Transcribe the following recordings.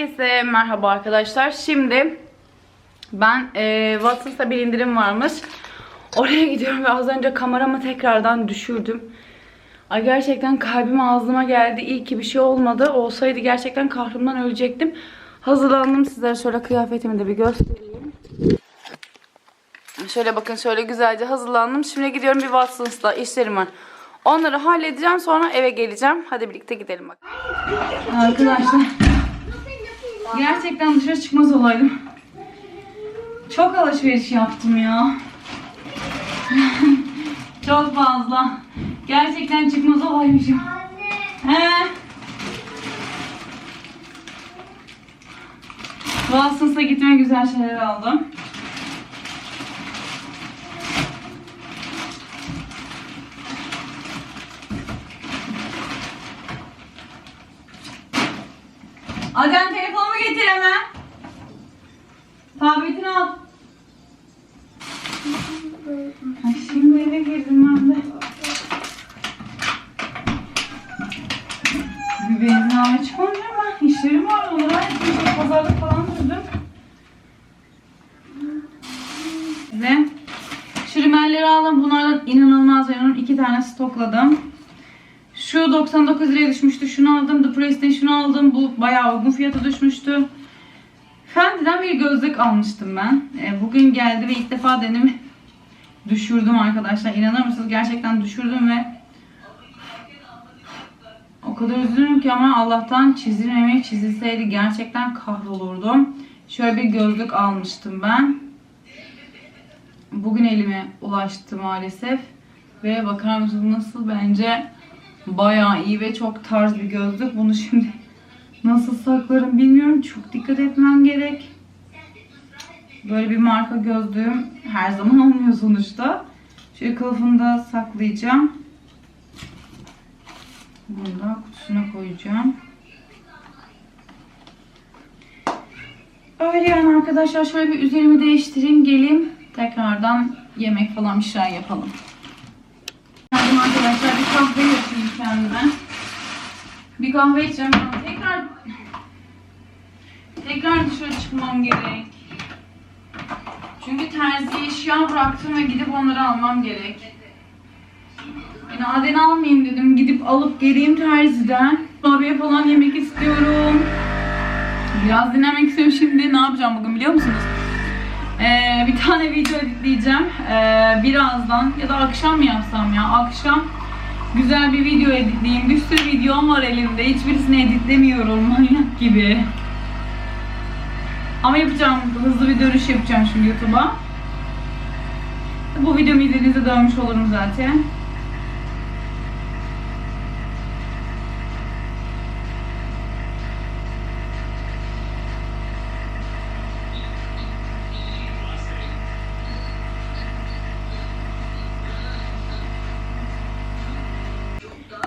Herkese merhaba arkadaşlar. Şimdi ben e, Watson's'ta bir indirim varmış. Oraya gidiyorum ve az önce kameramı tekrardan düşürdüm. Ay gerçekten kalbim ağzıma geldi. İyi ki bir şey olmadı. Olsaydı gerçekten kahrımdan ölecektim. Hazırlandım. Sizlere şöyle kıyafetimi de bir göstereyim. Şöyle bakın şöyle güzelce hazırlandım. Şimdi gidiyorum bir Watson's'ta işlerim var. Onları halledeceğim sonra eve geleceğim. Hadi birlikte gidelim bak. Arkadaşlar gerçekten dışarı çıkmaz olaydım. Çok alışveriş yaptım ya. Çok fazla. Gerçekten çıkmaz olaymışım. He. Watson's'a gitmeye güzel şeyler aldım. Al. Ay, şimdi eve girdim ben de. Bir benzin almaya çıkmadım ama işlerim var onlara. Çok pazarlık falan durdum. Ve şu aldım. Bunlardan inanılmaz memnunum. İki tane stokladım. Şu 99 liraya düşmüştü. Şunu aldım. The Price'den şunu aldım. Bu bayağı uygun fiyata düşmüştü. Fendi'den bir gözlük almıştım ben. E, bugün geldi ve ilk defa denemi düşürdüm arkadaşlar. İnanır mısınız? Gerçekten düşürdüm ve o kadar üzülürüm ki ama Allah'tan çizilmemek çizilseydi gerçekten kahrolurdum. Şöyle bir gözlük almıştım ben. Bugün elime ulaştı maalesef. Ve bakar mısınız nasıl bence bayağı iyi ve çok tarz bir gözlük. Bunu şimdi nasıl saklarım bilmiyorum. Çok dikkat etmem gerek. Böyle bir marka gözlüğüm her zaman olmuyor sonuçta. Şöyle kılıfını da saklayacağım. Bunu da kutusuna koyacağım. Öyle yani arkadaşlar şöyle bir üzerimi değiştireyim geleyim. Tekrardan yemek falan bir şeyler yapalım. Geldim arkadaşlar bir kahve yapayım kendime. Bir kahve içeceğim. Tekrar dışarı çıkmam gerek. Çünkü terziye eşya bıraktım ve gidip onları almam gerek. Yani Aden almayayım dedim. Gidip alıp geleyim terziden. Abiye falan yemek istiyorum. Biraz dinlemek istiyorum şimdi. Ne yapacağım bugün biliyor musunuz? Ee, bir tane video editleyeceğim. Ee, birazdan ya da akşam mı yapsam ya? Akşam güzel bir video editleyeyim. Bir sürü videom var elimde. Hiçbirisini editlemiyorum manyak gibi. Ama yapacağım. Hızlı bir dönüş yapacağım şimdi YouTube'a. Bu videomu izlediğinizde dönmüş olurum zaten.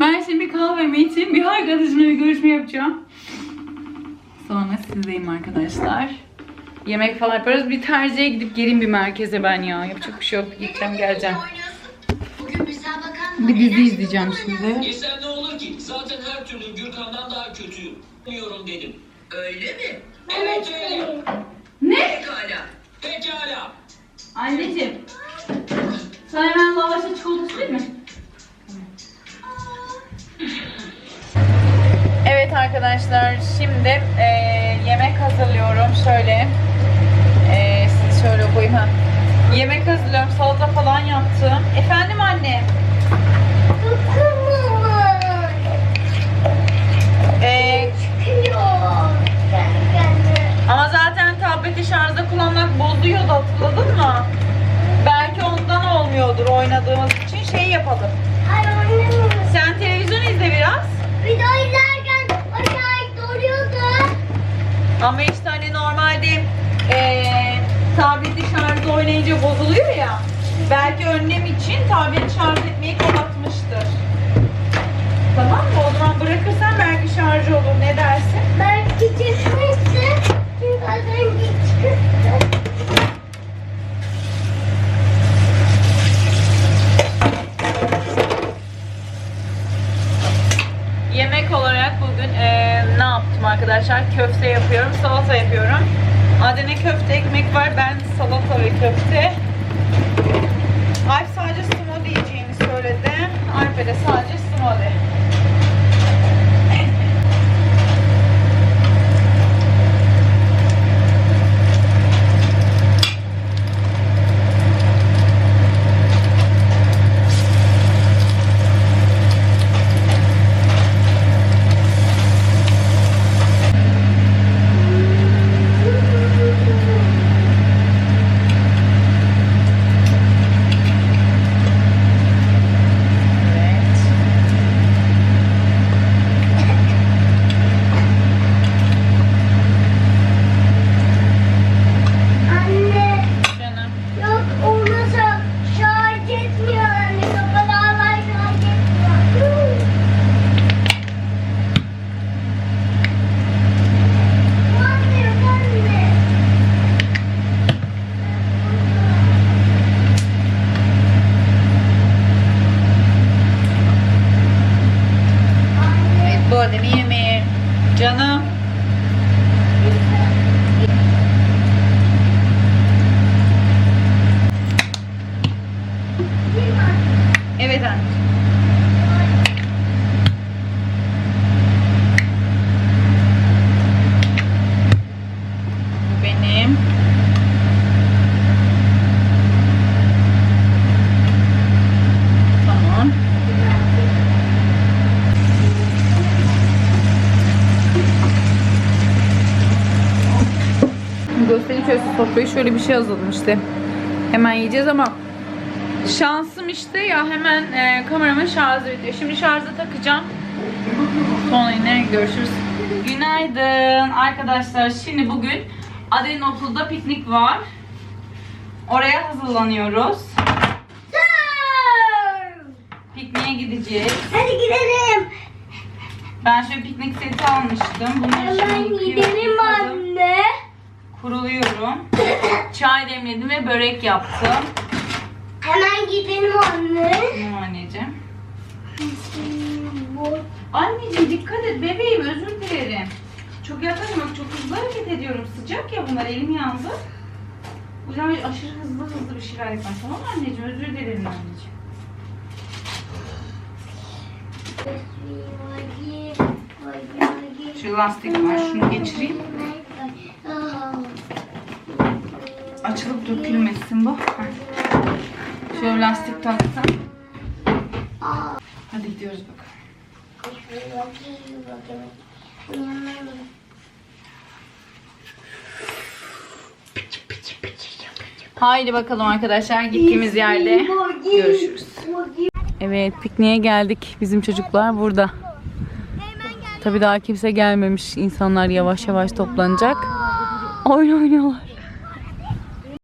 Ben şimdi bir kahvemi içeyim. Bir arkadaşımla bir görüşme yapacağım. Sonra sizdeyim arkadaşlar. Yemek falan yaparız. Bir tercihe gidip geleyim bir merkeze ben ya. Yapacak bir şey yok. Gideceğim geleceğim. Bir dizi izleyeceğim şimdi. Yesen ne olur ki? Zaten her türlü Gürkan'dan daha kötüyüm. Bilmiyorum dedim. Öyle mi? Evet öyle. Ne? Pekala. Pekala. Anneciğim. Sana hemen lavaşa çikolata hazırlıyorum salata falan yaptım. Efendim anne. Eee, ama zaten tableti şarjda kullanmak bozuyordu hatırladın mı? Belki ondan olmuyordur oynadığımız için şey yapalım. Sen televizyon izle biraz. Ama işte hani normalde eee tableti şarjda oynayınca bozuluyor ya. Belki önlem için tableti şarj etmeyi kapatmıştır. Tamam mı? O zaman bırakırsan belki şarj olur. Ne dersin? Yemek olarak bugün eee, ne yaptım arkadaşlar. Köfte yapıyorum, salata yapıyorum. Adene köfte ekmek var, ben salata ve köfte. Alp sadece smoothie yiyeceğini söyledi. Alp'e de sadece smoothie. Evet. Anne Canım. yok olmasa şarj etmiyor anne. Kafalarlar şarj etmiyor. Anne yok anne. Evet bu Adem'in yemeği. Canım. Evet anne. Bu benim. Tamam. Gösteri köşesi sofrayı şöyle bir şey hazırladım işte. Hemen yiyeceğiz ama şansım işte ya hemen e, kameramın şarjı bitiyor. Şimdi şarja takacağım. Sonra yine görüşürüz. Günaydın arkadaşlar. Şimdi bugün Aden okulda piknik var. Oraya hazırlanıyoruz. Pikniğe gideceğiz. Hadi gidelim. Ben şöyle piknik seti almıştım. Bunları Hemen gidelim anne. Kuruluyorum. Çay demledim ve börek yaptım. Hemen gidelim anne. Tamam anneciğim. Anneciğim dikkat et bebeğim özür dilerim. Çok yaklaşma bak çok hızlı hareket ediyorum. Sıcak ya bunlar elim yandı. O yüzden böyle aşırı hızlı hızlı bir şeyler yapma tamam mı anneciğim? Özür dilerim anneciğim. Şu lastik var şunu geçireyim. Açılıp dökülmesin bu. Şöyle lastik taktım. Hadi gidiyoruz bakalım. Haydi bakalım arkadaşlar gittiğimiz yerde görüşürüz. Evet pikniğe geldik. Bizim çocuklar burada. Tabii daha kimse gelmemiş. İnsanlar yavaş yavaş toplanacak. Oyun oynuyorlar.